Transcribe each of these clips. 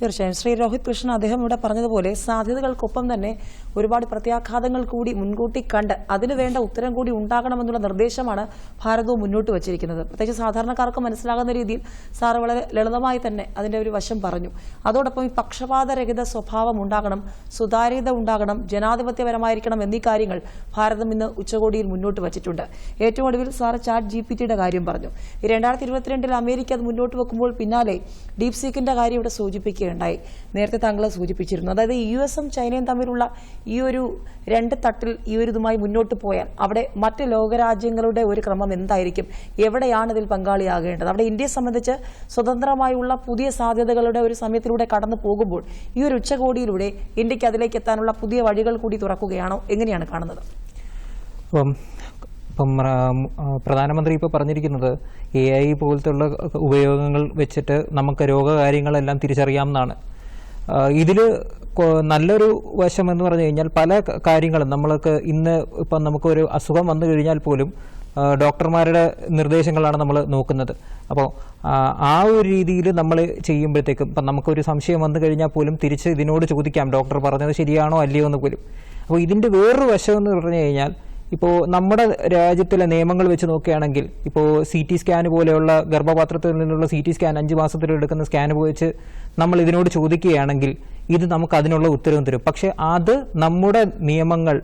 തീർച്ചയായും. ശ്രീ രോഹിത് കൃഷ്ണൻ അദ്ദേഹം ഇവിടെ പറഞ്ഞതുപോലെ സാധ്യതകൾക്കൊപ്പം തന്നെ ഒരുപാട് പ്രത്യാഘാതങ്ങൾ കൂടി മുൻകൂട്ടി കണ്ട് അതിനു വേണ്ട ഉത്തരം കൂടി ഉണ്ടാകണമെന്നുള്ള നിർദ്ദേശമാണ് ഭാരതവും മുന്നോട്ട് വച്ചിരിക്കുന്നത്. പ്രത്യേകിച്ച് സാധാരണക്കാർക്ക് മനസ്സിലാകുന്ന രീതിയിൽ സാറ് വളരെ ലളിതമായി തന്നെ അതിന്റെ ഒരു വശം പറഞ്ഞു. അതോടൊപ്പം ഈ പക്ഷപാതരഹിത സ്വഭാവം ഉണ്ടാകണം സുതാര്യത ഉണ്ടാകണം ജനാധിപത്യപരമായിരിക്കണം എന്നീ കാര്യങ്ങൾ ഭാരതം ഇന്ന് ഉച്ചകോടിയിൽ മുന്നോട്ട് വച്ചിട്ടുണ്ട്. ഏറ്റവും ഒടുവിൽ സാറ് ചാറ്റ് ജി കാര്യം പറഞ്ഞു. രണ്ടായിരത്തി ഇരുപത്തിരണ്ടിൽ അമേരിക്ക അത് മുന്നോട്ട് വെക്കുമ്പോൾ പിന്നാലെ ഡീപ് സീക്കിന്റെ കാര്യം ഇവിടെ സൂചിപ്പിക്കുകയുണ്ടായി നേരത്തെ താങ്കൾ സൂചിപ്പിച്ചിരുന്നു. അതായത് യു എസും ചൈനയും തമ്മിലുള്ള ഈ ഒരു രണ്ട് തട്ടിൽ ഈ ഒരു ഇതുമായി മുന്നോട്ട് പോയാൽ അവിടെ മറ്റ് ലോകരാജ്യങ്ങളുടെ ഒരു ക്രമം എന്തായിരിക്കും? എവിടെയാണ് ഇതിൽ പങ്കാളിയാകേണ്ടത്? അവിടെ ഇന്ത്യയെ സംബന്ധിച്ച് സ്വതന്ത്രമായുള്ള പുതിയ സാധ്യതകളുടെ ഒരു സമയത്തിലൂടെ കടന്നു പോകുമ്പോൾ ഈ ഒരു ഉച്ചകോടിയിലൂടെ ഇന്ത്യയ്ക്ക് അതിലേക്ക് എത്താനുള്ള പുതിയ വഴികൾ കൂടി തുറക്കുകയാണോ? എങ്ങനെയാണ് കാണുന്നത്? ഇപ്പം പ്രധാനമന്ത്രി ഇപ്പോൾ പറഞ്ഞിരിക്കുന്നത് എ ഐ പോലത്തുള്ള ഉപയോഗങ്ങൾ വെച്ചിട്ട് നമുക്ക് രോഗകാര്യങ്ങളെല്ലാം തിരിച്ചറിയാമെന്നാണ് ഇതിൽ നല്ലൊരു വശം എന്ന് പറഞ്ഞു കഴിഞ്ഞാൽ പല കാര്യങ്ങളും നമ്മൾക്ക് ഇന്ന് ഇപ്പം നമുക്കൊരു അസുഖം വന്നു കഴിഞ്ഞാൽ പോലും ഡോക്ടർമാരുടെ നിർദ്ദേശങ്ങളാണ് നമ്മൾ നോക്കുന്നത്. അപ്പോൾ ആ ഒരു രീതിയിൽ നമ്മൾ ചെയ്യുമ്പോഴത്തേക്കും ഇപ്പം നമുക്കൊരു സംശയം വന്നു കഴിഞ്ഞാൽ പോലും തിരിച്ച് ഇതിനോട് ചോദിക്കാം ഡോക്ടർ പറഞ്ഞത് ശരിയാണോ അല്ലയോ എന്ന് പോലും. അപ്പോൾ ഇതിന്റെ വേറൊരു വശം എന്ന് പറഞ്ഞു കഴിഞ്ഞാൽ ഇപ്പോൾ നമ്മുടെ രാജ്യത്തിലെ നിയമങ്ങൾ വെച്ച് നോക്കുകയാണെങ്കിൽ ഇപ്പോൾ സി ടി സ്കാൻ പോലെയുള്ള ഗർഭപാത്രത്തിൽ നിന്നുള്ള സി ടി സ്കാൻ അഞ്ച് മാസത്തിൽ എടുക്കുന്ന സ്കാൻ വെച്ച് നമ്മൾ ഇതിനോട് ചോദിക്കുകയാണെങ്കിൽ ഇത് നമുക്ക് അതിനുള്ള ഉത്തരവും തരും. പക്ഷേ അത് നമ്മുടെ നിയമങ്ങൾ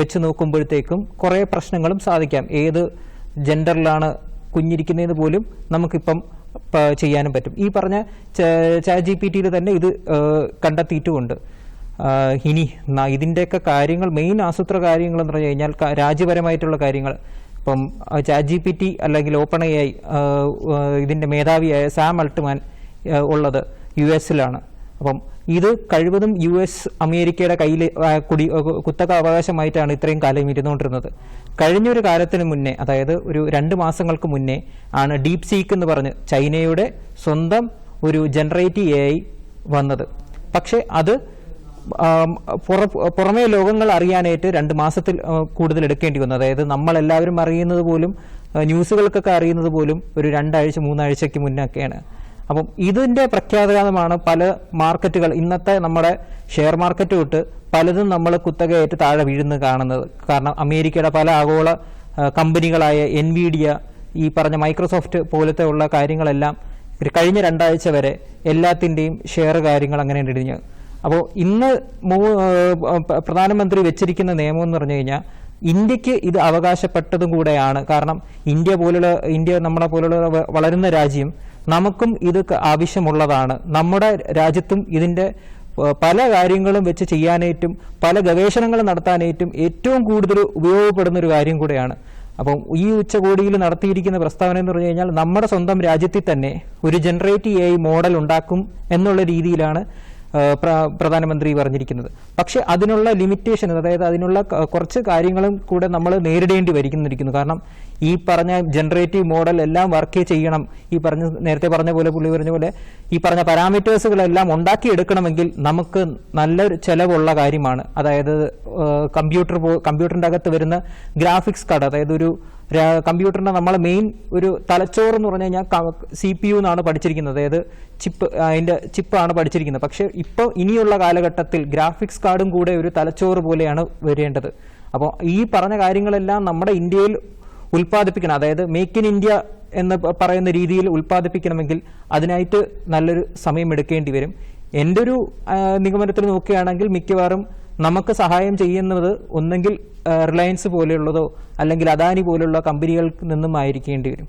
വെച്ച് നോക്കുമ്പോഴത്തേക്കും കുറേ പ്രശ്നങ്ങളും സാധിക്കാം. ഏത് ജെൻഡറിലാണ് കുഞ്ഞിരിക്കുന്നതെന്ന് പോലും നമുക്കിപ്പം ചെയ്യാനും പറ്റും. ഈ പറഞ്ഞ ചാറ്റ് ജി പി ടിയിൽ തന്നെ ഇത് കണ്ടെത്തിയിട്ടുമുണ്ട്. ഇനി ഇതിന്റെയൊക്കെ കാര്യങ്ങൾ മെയിൻ ആസൂത്ര കാര്യങ്ങൾ എന്ന് പറഞ്ഞു കഴിഞ്ഞാൽ രാജ്യപരമായിട്ടുള്ള കാര്യങ്ങൾ. ഇപ്പം ചാറ്റ് ജി പി ടി അല്ലെങ്കിൽ ഓപ്പൺ എ ഐ ഇതിന്റെ മേധാവിയായ സാം അൾട്ട്മാൻ ഉള്ളത് യു എസിലാണ് അപ്പം ഇത് കഴിവതും യു എസ് അമേരിക്കയുടെ കയ്യിൽ കുടി കുത്തക അവകാശമായിട്ടാണ് ഇത്രയും കാലം ഇരുന്നുകൊണ്ടിരുന്നത്. കഴിഞ്ഞൊരു കാലത്തിന് മുന്നേ അതായത് ഒരു രണ്ട് മാസങ്ങൾക്ക് മുന്നേ ആണ് ഡീപ് സീക്ക് എന്ന് പറഞ്ഞ് ചൈനയുടെ സ്വന്തം ഒരു ജനറേറ്റീവ് എ ഐ വന്നത്. പക്ഷേ അത് പുറമേ ലോകങ്ങൾ അറിയാനായിട്ട് രണ്ട് മാസത്തിൽ കൂടുതൽ എടുക്കേണ്ടി വന്നു. അതായത് നമ്മൾ എല്ലാവരും അറിയുന്നത് പോലും ന്യൂസുകൾക്കൊക്കെ അറിയുന്നത് പോലും ഒരു രണ്ടാഴ്ച മൂന്നാഴ്ചയ്ക്ക് മുന്നൊക്കെയാണ്. അപ്പം ഇതിന്റെ പ്രഖ്യാപനമാണ് പല മാർക്കറ്റുകൾ ഇന്നത്തെ നമ്മുടെ ഷെയർ മാർക്കറ്റ് തൊട്ട് പലതും നമ്മൾ കുത്തകയായിട്ട് താഴെ വീഴുന്നത് കാണുന്നത്. കാരണം അമേരിക്കയുടെ പല ആഗോള കമ്പനികളായ എൻവിഡിയ ഈ പറഞ്ഞ മൈക്രോസോഫ്റ്റ് പോലത്തെ ഉള്ള കാര്യങ്ങളെല്ലാം കഴിഞ്ഞ രണ്ടാഴ്ച വരെ എല്ലാത്തിന്റെയും ഷെയർ കാര്യങ്ങൾ അങ്ങനെ ഇടിഞ്ഞു. അപ്പോൾ ഇന്ന് പ്രധാനമന്ത്രി വെച്ചിരിക്കുന്ന നിയമം എന്ന് പറഞ്ഞു കഴിഞ്ഞാൽ ഇന്ത്യയ്ക്ക് ഇത് അവകാശപ്പെട്ടതും കൂടെയാണ്. കാരണം ഇന്ത്യ പോലുള്ള ഇന്ത്യ നമ്മളെ പോലുള്ള വളരുന്ന രാജ്യം നമുക്കും ഇത് ആവശ്യമുള്ളതാണ്. നമ്മുടെ രാജ്യത്തും ഇതിന്റെ പല കാര്യങ്ങളും വെച്ച് ചെയ്യാനായിട്ടും പല ഗവേഷണങ്ങൾ നടത്താനായിട്ടും ഏറ്റവും കൂടുതൽ ഉപയോഗപ്പെടുന്ന ഒരു കാര്യം കൂടെയാണ്. അപ്പം ഈ ഉച്ചകോടിയിൽ നടത്തിയിരിക്കുന്ന പ്രസ്താവന എന്ന് പറഞ്ഞു കഴിഞ്ഞാൽ നമ്മുടെ സ്വന്തം രാജ്യത്തിൽ തന്നെ ഒരു ജനറേറ്റീവ് എ മോഡൽ ഉണ്ടാക്കും എന്നുള്ള രീതിയിലാണ് പ്രധാനമന്ത്രി പറഞ്ഞിരിക്കുന്നത്. പക്ഷെ അതിനുള്ള ലിമിറ്റേഷൻ അതായത് അതിനുള്ള കുറച്ച് കാര്യങ്ങളും കൂടെ നമ്മൾ നേരിടേണ്ടി വരിക്കുന്നിരിക്കുന്നു. കാരണം ഈ പറഞ്ഞ ജനറേറ്റീവ് മോഡൽ എല്ലാം വർക്ക് ചെയ്യണം. ഈ പറഞ്ഞ നേരത്തെ പറഞ്ഞ പോലെ പുള്ളി പറഞ്ഞ പോലെ ഈ പറഞ്ഞ പാരാമീറ്റേഴ്സുകളെല്ലാം ഉണ്ടാക്കിയെടുക്കണമെങ്കിൽ നമുക്ക് നല്ലൊരു ചെലവുള്ള കാര്യമാണ്. അതായത് കമ്പ്യൂട്ടർ കമ്പ്യൂട്ടറിന്റെ അകത്ത് വരുന്ന ഗ്രാഫിക്സ് കാർഡ് അതായത് ഒരു കമ്പ്യൂട്ടറിന്റെ നമ്മളെ മെയിൻ ഒരു തലച്ചോറ് എന്ന് പറഞ്ഞു കഴിഞ്ഞാൽ സി പി യു എന്നാണ് പഠിച്ചിരിക്കുന്നത്. അതായത് ചിപ്പ് അതിന്റെ ചിപ്പാണ് പഠിച്ചിരിക്കുന്നത്. പക്ഷെ ഇപ്പോൾ ഇനിയുള്ള കാലഘട്ടത്തിൽ ഗ്രാഫിക്സ് കാർഡും കൂടെ ഒരു തലച്ചോറ് പോലെയാണ് വരേണ്ടത്. അപ്പോൾ ഈ പറഞ്ഞ കാര്യങ്ങളെല്ലാം നമ്മുടെ ഇന്ത്യയിൽ ഉൽപ്പാദിപ്പിക്കണം. അതായത് മേക്ക് ഇൻ ഇന്ത്യ എന്ന് പറയുന്ന രീതിയിൽ ഉൽപ്പാദിപ്പിക്കണമെങ്കിൽ അതിനായിട്ട് നല്ലൊരു സമയം എടുക്കേണ്ടി വരും. എന്റെ ഒരു നിഗമനത്തിൽ നോക്കുകയാണെങ്കിൽ മിക്കവാറും നമുക്ക് സഹായം ചെയ്യുന്നത് ഒന്നെങ്കിൽ റിലയൻസ് പോലെയുള്ളതോ അല്ലെങ്കിൽ അദാനി പോലെയുള്ള കമ്പനികളിൽ നിന്നും ആയിരിക്കേണ്ടി വരും.